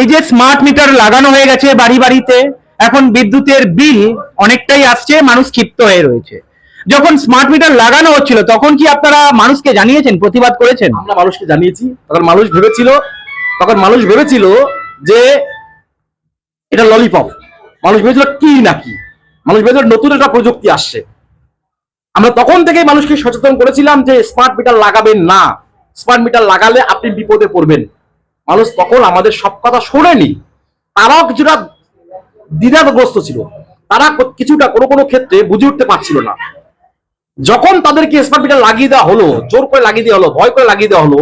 এই যে smart meter লাগানো হয়ে গেছে বাড়ি বাড়িতে, এখন বিদ্যুতের বিল অনেকটাই আসছে, মানুষ ক্ষিপ্ত হয়ে রয়েছে। যখন স্মার্ট মিটার লাগানো হচ্ছিল, তখন কি আপনারা মানুষকে জানিয়েছেন, প্রতিবাদ করেছেন? আমরা মানুষকে জানিয়েছি, তখন মানুষ ভেবেছিল, তখন মানুষ ভেবেছিল যে এটা ললিপপ মানুষ ভেবেছিল কি নাকি মানুষ ভেবেছিল নতুন একটা প্রযুক্তি আসছে। আমরা তখন থেকেই মানুষকে সচেতন করেছিলাম যে স্মার্ট মিটার লাগাবেন না। স্মার্ট মিটার লাগালে আপনি বিপদে পড়বেন। মানুষ তখন আমাদের সব কথা শোনেনি। তারাও কিছুটা দ্বিধাগ্রস্ত ছিল। তারা কিছুটা কোনো কোনো ক্ষেত্রে বুঝে উঠতে পারছিল না। যখন তাদেরকে স্মার্ট মিটার লাগিয়ে দেওয়া হলো, জোর করে লাগিয়ে দেওয়া হলো, ভয় করে লাগিয়ে দেওয়া হলো,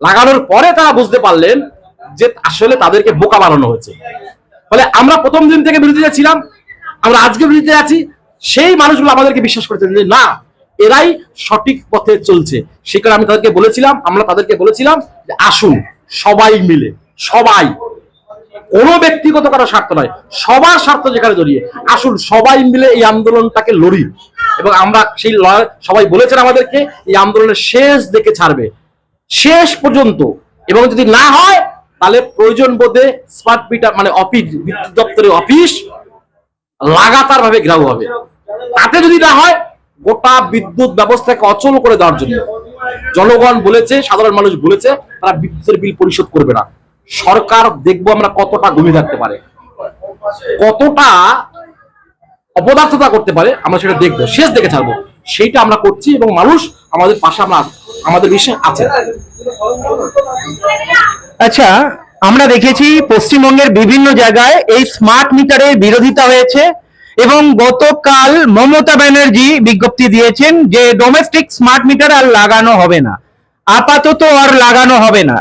লাগানোর পরে তারা বুঝতে পারলেন যে আসলে তাদেরকে বোকা বানানো হয়েছে। ফলে আমরা প্রথম দিন থেকে বিরোধিতা ছিলাম, আমরা আজকে বিরোধিতা আছি, সেই মানুষগুলো আমাদেরকে বিশ্বাস করেছেন যে না, এরাই সঠিক পথে চলছে। সেই কারণে আমি তাদেরকে বলেছিলাম, আমরা তাদেরকে বলেছিলাম যে আসুন। সবাই মিলে, সবাই। কোনো ব্যক্তিগত কারও স্বার্থ নয়, সবার স্বার্থ যেখানে জড়িয়ে। আসুন, সবাই মিলে এই আন্দোলনটাকে লড়ি। এবং আমরা সেই সবাই বলেছেন আমাদেরকে, এই আন্দোলনের শেষ দেখে ছাড়বে। শেষ পর্যন্ত। এবং যদি না হয়, তাহলে প্রয়োজন বোধে স্মার্ট মিটার মানে অফিস, বিদ্যুৎ দপ্তরের অফিস লাগাতার ভাবে ঘেরাও হবে। তাতে যদি না হয়, গোটা বিদ্যুৎ ব্যবস্থাকে অচল করে দেওয়ার জন্য। জনগণ বলেছে, সাধারণ মানুষ বলেছে, তারা বিদ্যুতের বিল পরিশোধ করবে না। সরকার দেখব আমরা কতটা ঘুমিয়ে থাকতে পারে। কতটা অপদার্থতা করতে পারে, আমরা সেটা দেখব। শেষ দেখে ছাড়বো। সেইটা আমরা করছি এবং মানুষ আমাদের পাশে আমরা আমাদের বিশ্বাস আছে। আচ্ছা আমরা দেখেছি পশ্চিমবঙ্গের বিভিন্ন জায়গায় এই স্মার্ট মিটারের বিরোধিতা হয়েছে। এবং গতকাল মমতা ব্যানার্জি বিজ্ঞপ্তি দিয়েছেন যে ডোমেস্টিক স্মার্ট মিটার আর লাগানো হবে না। আপাতত আর লাগানো হবে না।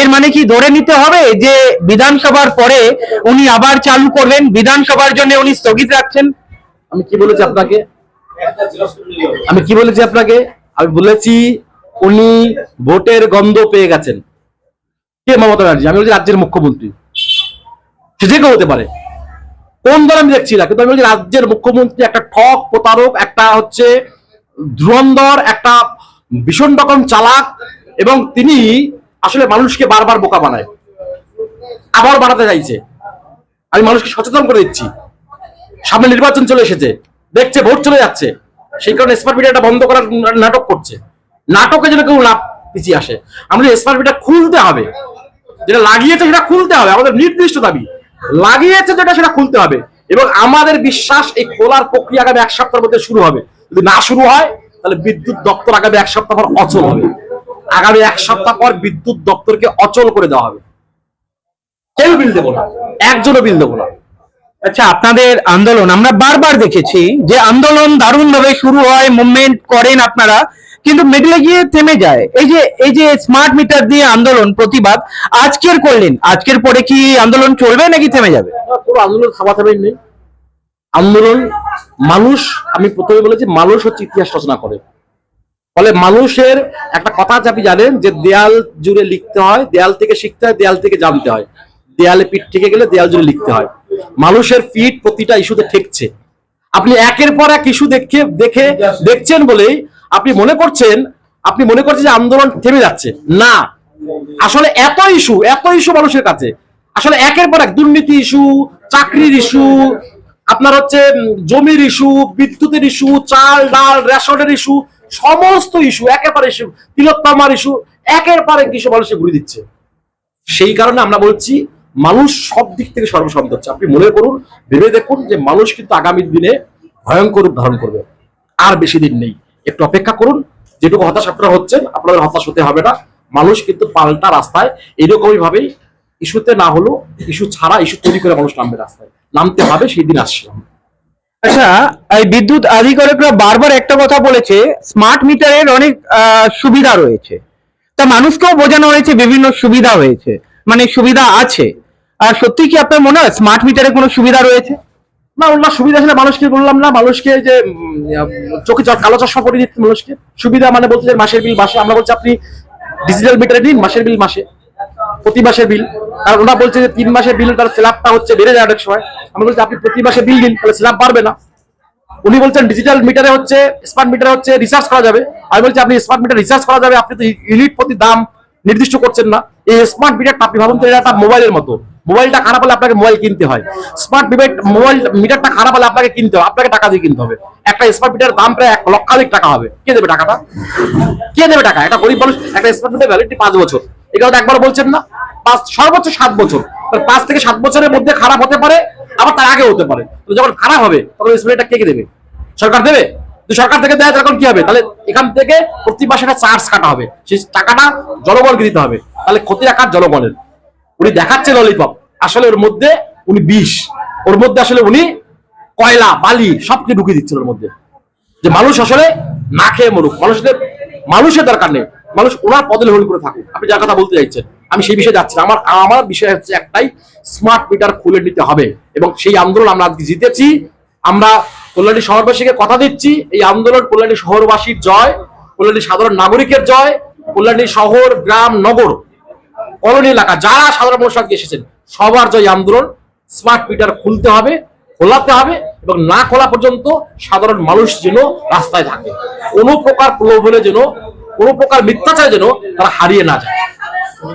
এর মানে কি ধরে নিতে হবে যে বিধানসভার পরে উনি আবার চালু করবেন? বিধানসভার জন্য উনি স্থগিত রাখছেন? আমি কি বলেছি আপনাকে? আমি কি বলেছি আপনাকে? আমি বলেছি উনি ভোটের গন্ধ পেয়ে গেছেন। কে মমতা ব্যানার্জি? আমি বলছি রাজ্যের মুখ্যমন্ত্রী। সে যে কেউ হতে পারে। কোন দল আমি দেখছি না, কিন্তু আমি বলছি রাজ্যের মুখ্যমন্ত্রী একটা ঠক, প্রতারক, একটা হচ্ছে ধুরন্ধর, একটা ভীষণ রকম চালাক, এবং তিনি আসলে মানুষকে বারবার বোকা বানায়। আবার বাড়াতে চাইছে। আমি মানুষকে সচেতন করে দিচ্ছি। সামনে নির্বাচন চলে এসেছে। দেখছে ভোট চলে যাচ্ছে। সেই কারণে স্মার্ট মিডিয়াটা বন্ধ করার নাটক করছে। নাটকে যেন কেউ লাভ পিছিয়ে আসে। আমাদের স্মার্ট মিডিয়া খুলতে হবে, যেটা লাগিয়েছে সেটা খুলতে হবে। আমাদের নির্দিষ্ট দাবি। লাগিয়েছে যেটা সেটা খুলতে হবে। এবং আমাদের বিশ্বাস এই খোলার প্রক্রিয়া আগামী এক সপ্তাহের মধ্যে শুরু হবে। যদি না শুরু হয়, তাহলে বিদ্যুৎ দপ্তর আগামী এক সপ্তাহ পর অচল হবে। আগামী এক সপ্তাহ পর বিদ্যুৎ দপ্তরকে অচল করে দেওয়া হবে। কেউ বিল দেবো না। একজনও বিল দেবো না। আচ্ছা আপনাদের আন্দোলন, আমরা বারবার দেখেছি যে আন্দোলন দারুণ ভাবে শুরু হয়, মুভমেন্ট করেন আপনারা। কিন্তু মিডলে গিয়ে থেমে যায়। এই যে এই যে স্মার্ট মিটার দিয়ে আন্দোলন, প্রতিবাদ, আজকের করলেন। আজকের পরে কি আন্দোলন চলবে নাকি থেমে যাবে? পুরো আন্দোলন থামাথামাই নেই। আন্দোলন, মানুষ, আমি প্রথমে বলেছি, মানুষ হচ্ছে ইতিহাস রচনা করে। ফলে মানুষের একটা কথা আপনি জানেন, যে দেয়াল জুড়ে লিখতে হয়, দেয়াল থেকে শিখতে হয়, দেয়াল থেকে জানতে হয়। দেয়ালে পিঠ থেকে গেলে দেয়াল জুড়ে লিখতে হয়। মানুষের পিঠ প্রতিটা ইস্যুতে ঠেকছে। আপনি একের পর এক ইস্যু দেখে দেখে, দেখছেন বলেই আপনি মনে করছেন, আপনি মনে করছেন যে আন্দোলন থেমে যাচ্ছে। না। আসলে এত ইস্যু এত ইস্যু মানুষের কাছে। আসলে একের পর এক দুর্নীতি ইস্যু চাকরির ইস্যু আপনার হচ্ছে জমির ইস্যু বিদ্যুতের ইস্যু চাল, ডাল, রেশনের ইস্যু সমস্ত ইস্যু একের পর ইস্যু তিলোত্তমার ইস্যু একের পর এক ইস্যু মানুষকে ঘুরে দিচ্ছে। সেই কারণে আমরা বলছি, মানুষ সব দিক থেকে সর্বসম্মত হচ্ছে। আপনি মনে করুন, ভেবে দেখুন যে মানুষ কিন্তু আগামী দিনে ভয়ঙ্কর রূপ ধারণ করবে। আর বেশি দিন নেই। একটু অপেক্ষা করুন। যেটুকু হতাশ আপনারা হচ্ছেন, আপনাদের হতাশ হতে হবে না। মানুষ কিন্তু পাল্টা রাস্তায় এরকমই ভাবেই ইস্যুতে না হলো ইস্যু ছাড়া, ইস্যু তৈরি করে মানুষ নামবে রাস্তায়। নামতে হবে, সেই দিন আসছে। আচ্ছা এই বিদ্যুৎ আধিকারিকরা বারবার একটা কথা বলেছে স্মার্ট মিটারের অনেক সুবিধা রয়েছে। তা মানুষকেও বোঝানো হয়েছে, বিভিন্ন সুবিধা হয়েছে। মানে সুবিধা আছে। আর সত্যি কি আপনার মনে হয় স্মার্ট মিটারে কোনো সুবিধা রয়েছে? না ওনার সুবিধা ছিল মানুষকে বললাম না, মানুষকে যে চোখে কালো চশমা পরিয়ে দিচ্ছে মানুষকে। সুবিধা মানে বলছে যে মাসের বিল, মাসে আমরা বলছি আপনি ডিজিটাল মিটারে দিন, মাসের বিল মাসে, প্রতি মাসের বিল। আর ওরা বলছে যে তিন মাসের বিল, তার স্ল্যাবটা হচ্ছে বেড়ে যায় অনেক সময়। আমরা বলছি, আপনি প্রতি মাসে বিল দিন, তাহলে স্ল্যাব বাড়বে না। উনি বলছেন ডিজিটাল মিটারে হচ্ছে স্মার্ট মিটারে হচ্ছে রিচার্জ করা যাবে। আমি বলছি, আপনি স্মার্ট মিটার রিচার্জ করা যাবে, আপনি তো ইউনিট প্রতি দাম নির্দিষ্ট করছেন না। এই স্মার্ট মিটারটা আপনি ভাবুন তো, এটা একটা মোবাইলের মতো। মোবাইলটা খারাপ হলে আপনাকে মোবাইল কিনতে হয়। স্মার্ট মিটার মোবাইল মিটারটা খারাপ হলে আপনাকে কিনতে হবে, আপনাকে টাকা দিয়ে কিনতে হবে। একটা স্মার্ট মিটারের দাম প্রায় এক লক্ষাধিক টাকা হবে। কে দেবে টাকাটা? কে দেবে টাকা? একটা গরিব মানুষ, একটা স্মার্ট মিটার ভ্যালিডিটি পাঁচ বছর। এটা তো একবার বলছেন না। পাঁচ, সর্বোচ্চ সাত বছর। পাঁচ থেকে সাত বছরের মধ্যে খারাপ হতে পারে, আবার তার আগে হতে পারে। যখন খারাপ হবে, তখন স্মার্টটা কে কে দেবে? সরকার দেবে? সরকার থেকে দেয় তখন কি হবে? তাহলে এখান থেকে প্রতি মাসে একটা চার্জ কাটা হবে। সেই টাকাটা জনগণকে দিতে হবে। তাহলে ক্ষতি রাখার জনগণের উনি দেখাচ্ছে ললিপপ আসলে ওর মধ্যে উনি বিষ। ওর মধ্যে আসলে উনি কয়লা, বালি সবকে ঢুকিয়ে দিচ্ছেন ওর মধ্যে। যে মানুষ আসলে না খেয়ে মরুক। মানুষদের, মানুষের দরকার নেই। মানুষ ওনার পদে হোল্ড করে থাকুক। আপনি যার কথা বলতে চাইছেন, আমি সেই বিষয়ে যাচ্ছি। আমার আমার বিষয় হচ্ছে একটাই স্মার্ট মিটার খুলে নিতে হবে। এবং সেই আন্দোলন আমরা আজকে জিতেছি। আমরা কল্যাণী শহরবাসীকে কথা দিচ্ছি। এই আন্দোলন কল্যাণী শহরবাসীর জয়, কল্যাণী সাধারণ নাগরিকের জয়, কল্যাণী শহর, গ্রাম, নগর কলোনি এলাকা, যারা সাধারণ মানুষ আজকে এসেছেন, সবার জয় আন্দোলন। স্মার্ট মিটার খুলতে হবে, খোলাতে হবে এবং না খোলা পর্যন্ত সাধারণ মানুষ যেন রাস্তায় থাকে। কোনো প্রকার প্রলোভনে যেন, কোনো প্রকার মিথ্যাচার যেন তারা হারিয়ে না যায়।